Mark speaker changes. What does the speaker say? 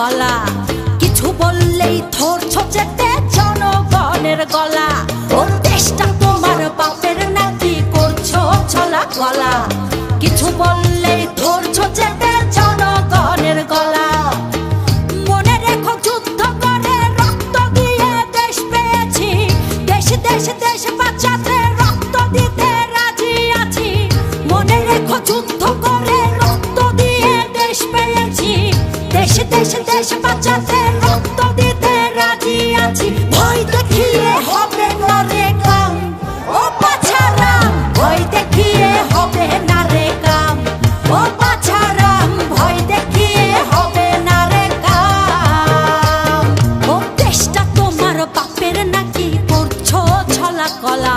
Speaker 1: গলা। কিছু বললেই থর ছচেতে জনগণের গলা। ও দেশটা তোমার বাপের নাকি করছ ছলা গলা কিছু বল দেশ দেশ বাঁচাতে রক্ত দিতে রাজি আছি। ভয় দেখিয়ে হবে না রে কাম। ও পাছারাম, ভয় দেখিয়ে হবে না রে কাম। ও পাছারাম, ভয় দেখিয়ে হবে না রে কাম। ও দেশটা তোমার বাপের নাকি করছ ছলা কলা।